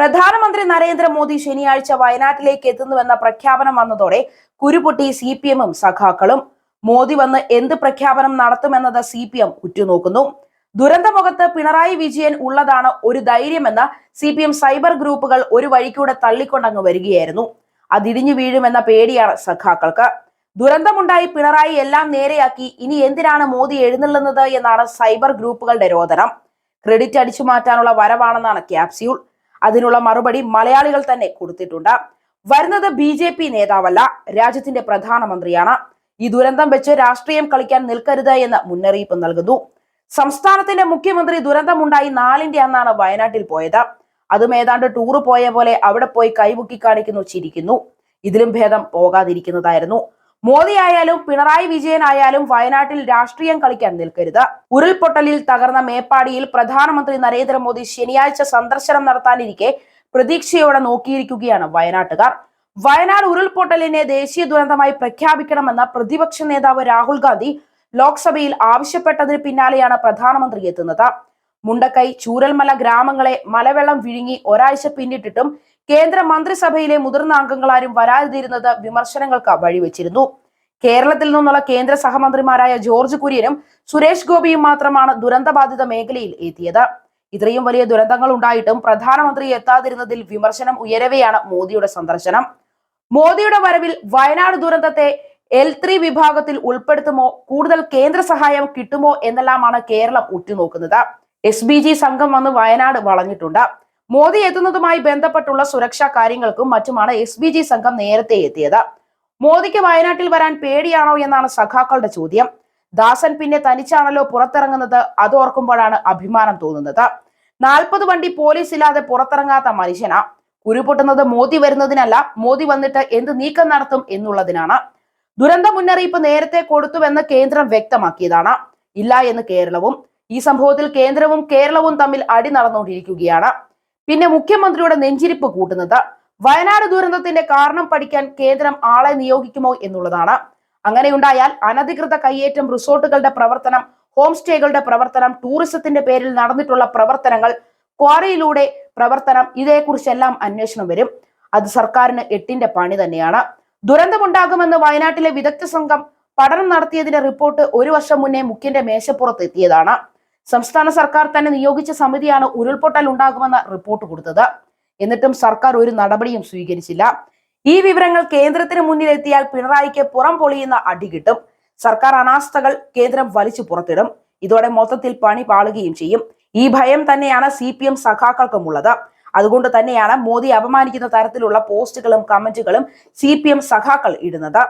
പ്രധാനമന്ത്രി നരേന്ദ്രമോദി ശനിയാഴ്ച വയനാട്ടിലേക്ക് എത്തുന്നുവെന്ന പ്രഖ്യാപനം വന്നതോടെ കുരുപൊട്ടി സി പി എമ്മും സഖാക്കളും. മോദി വന്ന് എന്ത് പ്രഖ്യാപനം നടത്തുമെന്നത് സി പി എം ഉറ്റുനോക്കുന്നു. ദുരന്തമുഖത്ത് പിണറായി വിജയൻ ഉള്ളതാണ് ഒരു ധൈര്യമെന്ന സി പി എം സൈബർ ഗ്രൂപ്പുകൾ ഒരു വഴിക്കൂടെ തള്ളിക്കൊണ്ടങ്ങ് വരികയായിരുന്നു. അതിടിഞ്ഞു വീഴുമെന്ന പേടിയാണ് സഖാക്കൾക്ക്. ദുരന്തമുണ്ടായി പിണറായി എല്ലാം നേരെയാക്കി ഇനി എന്തിനാണ് മോദി എഴുന്നള്ളുന്നത് എന്നാണ് സൈബർ ഗ്രൂപ്പുകളുടെ രോദനം. ക്രെഡിറ്റ് അടിച്ചു മാറ്റാനുള്ള വരവാണെന്നാണ് ക്യാപ്സ്യൂൾ. അതിനുള്ള മറുപടി മലയാളികൾ തന്നെ കൊടുത്തിട്ടുണ്ട്. വരുന്നത് ബി ജെ പി നേതാവല്ല രാജ്യത്തിന്റെ പ്രധാനമന്ത്രിയാണ്. ഈ ദുരന്തം വെച്ച് രാഷ്ട്രീയം കളിക്കാൻ നിൽക്കരുത് എന്ന് മുന്നറിയിപ്പ് നൽകുന്നു. സംസ്ഥാനത്തിന്റെ മുഖ്യമന്ത്രി ദുരന്തമുണ്ടായി നാലിന്റെ അന്നാണ് വയനാട്ടിൽ പോയത്. അതും ഏതാണ്ട് ടൂറ് പോയ പോലെ അവിടെ പോയി കൈമുക്കി കാണിക്കുന്നു ചിരിക്കുന്നു. ഇതിലും ഭേദം പോകാതിരിക്കുന്നതായിരുന്നു. മോദി ആയാലും പിണറായി വിജയൻ ആയാലും വയനാട്ടിൽ രാഷ്ട്രീയം കളിക്കാൻ നിൽക്കരുത്. ഉരുൾപൊട്ടലിൽ തകർന്ന മേപ്പാടിയിൽ പ്രധാനമന്ത്രി നരേന്ദ്രമോദി ശനിയാഴ്ച സന്ദർശനം നടത്താനിരിക്കെ പ്രതീക്ഷയോടെ നോക്കിയിരിക്കുകയാണ് വയനാട്ടുകാർ. വയനാട് ഉരുൾപൊട്ടലിനെ ദേശീയ ദുരന്തമായി പ്രഖ്യാപിക്കണമെന്ന പ്രതിപക്ഷ നേതാവ് രാഹുൽ ഗാന്ധി ലോക്സഭയിൽ ആവശ്യപ്പെട്ടതിന് പിന്നാലെയാണ് പ്രധാനമന്ത്രി എത്തുന്നത്. മുണ്ടക്കൈ ചൂരൽമല ഗ്രാമങ്ങളെ മലവെള്ളം വിഴുങ്ങി ഒരാഴ്ച പിന്നിട്ടിട്ടും കേന്ദ്ര മന്ത്രിസഭയിലെ മുതിർന്ന അംഗങ്ങളാരും വരാതിരുന്നത് വിമർശനങ്ങൾക്ക് വഴിവെച്ചിരുന്നു. കേരളത്തിൽ നിന്നുള്ള കേന്ദ്ര സഹമന്ത്രിമാരായ ജോർജ് കുര്യനും സുരേഷ് ഗോപിയും മാത്രമാണ് ദുരന്തബാധിത മേഖലയിൽ എത്തിയത്. ഇത്രയും വലിയ ദുരന്തങ്ങൾ ഉണ്ടായിട്ടും പ്രധാനമന്ത്രി എത്താതിരുന്നതിൽ വിമർശനം ഉയരവെയാണ് മോദിയുടെ സന്ദർശനം. മോദിയുടെ വരവിൽ വയനാട് ദുരന്തത്തെ എൽ ത്രീ വിഭാഗത്തിൽ ഉൾപ്പെടുത്തുമോ? കൂടുതൽ കേന്ദ്ര സഹായം കിട്ടുമോ? എന്നെല്ലാമാണ് കേരളം ഉറ്റുനോക്കുന്നത്. എസ് ബി ജി സംഘം വന്ന് വയനാട് വളഞ്ഞിട്ടുണ്ട്. മോദി എത്തുന്നതുമായി ബന്ധപ്പെട്ടുള്ള സുരക്ഷാ കാര്യങ്ങൾക്കും മറ്റുമാണ് എസ് ബി ജി സംഘം നേരത്തെ എത്തിയത്. മോദിക്ക് വയനാട്ടിൽ വരാൻ പേടിയാണോ എന്നാണ് സഖാക്കളുടെ ചോദ്യം. ദാസൻ പിന്നെ തനിച്ചാണല്ലോ പുറത്തിറങ്ങുന്നത് അതോർക്കുമ്പോഴാണ് അഭിമാനം തോന്നുന്നത്. നാൽപ്പത് വണ്ടി പോലീസ് ഇല്ലാതെ പുറത്തിറങ്ങാത്ത മനുഷ്യനാ. ഉരുപൊട്ടുന്നത് മോദി വരുന്നതിനല്ല മോദി വന്നിട്ട് എന്ത് നീക്കം നടത്തും എന്നുള്ളതിനാണ്. ദുരന്ത മുന്നറിയിപ്പ് നേരത്തെ കൊടുത്തുവെന്ന് കേന്ദ്രം വ്യക്തമാക്കിയതാണ്. ഇല്ല എന്ന് കേരളവും ഈ സംഭവത്തിൽ കേന്ദ്രവും കേരളവും തമ്മിൽ അടി നടന്നുകൊണ്ടിരിക്കുകയാണ്. പിന്നെ മുഖ്യമന്ത്രിയുടെ നെഞ്ചിരിപ്പ് കൂട്ടുന്നത്. വയനാട് ദുരന്തത്തിന്റെ കാരണം പഠിക്കാൻ കേന്ദ്രം ആളെ നിയോഗിക്കുമോ എന്നുള്ളതാണ്. അങ്ങനെയുണ്ടായാൽ അനധികൃത കയ്യേറ്റം റിസോർട്ടുകളുടെ പ്രവർത്തനം ഹോം സ്റ്റേകളുടെ പ്രവർത്തനം ടൂറിസത്തിന്റെ പേരിൽ നടന്നിട്ടുള്ള പ്രവർത്തനങ്ങൾ ക്വാറിയിലൂടെ പ്രവർത്തനം ഇതേക്കുറിച്ചെല്ലാം അന്വേഷണം വരും. അത് സർക്കാരിന് എട്ടിന്റെ പണി തന്നെയാണ്. ദുരന്തമുണ്ടാകുമെന്ന് വയനാട്ടിലെ വിദഗ്ധ സംഘം പഠനം നടത്തിയതിന്റെ റിപ്പോർട്ട് ഒരു വർഷം മുന്നേ മുഖ്യന്റെ മേശപ്പുറത്ത് എത്തിയതാണ്. സംസ്ഥാന സർക്കാർ തന്നെ നിയോഗിച്ച സമിതിയാണ് ഉരുൾപൊട്ടൽ ഉണ്ടാകുമെന്ന റിപ്പോർട്ട് കൊടുത്തത്. എന്നിട്ടും സർക്കാർ ഒരു നടപടിയും സ്വീകരിച്ചില്ല. ഈ വിവരങ്ങൾ കേന്ദ്രത്തിന് മുന്നിലെത്തിയാൽ പിണറായിക്ക് പുറം പൊളിയുന്ന അടി കിട്ടും. സർക്കാർ അനാസ്ഥകൾ കേന്ദ്രം വലിച്ചു പുറത്തിടും. ഇതോടെ മൊത്തത്തിൽ പണി പാളുകയും ചെയ്യും. ഈ ഭയം തന്നെയാണ് സി പി എം സഖാക്കൾക്കും ഉള്ളത്. അതുകൊണ്ട് തന്നെയാണ് മോദി അപമാനിക്കുന്ന തരത്തിലുള്ള പോസ്റ്റുകളും കമന്റുകളും സി പി എം സഖാക്കൾ ഇടുന്നത്.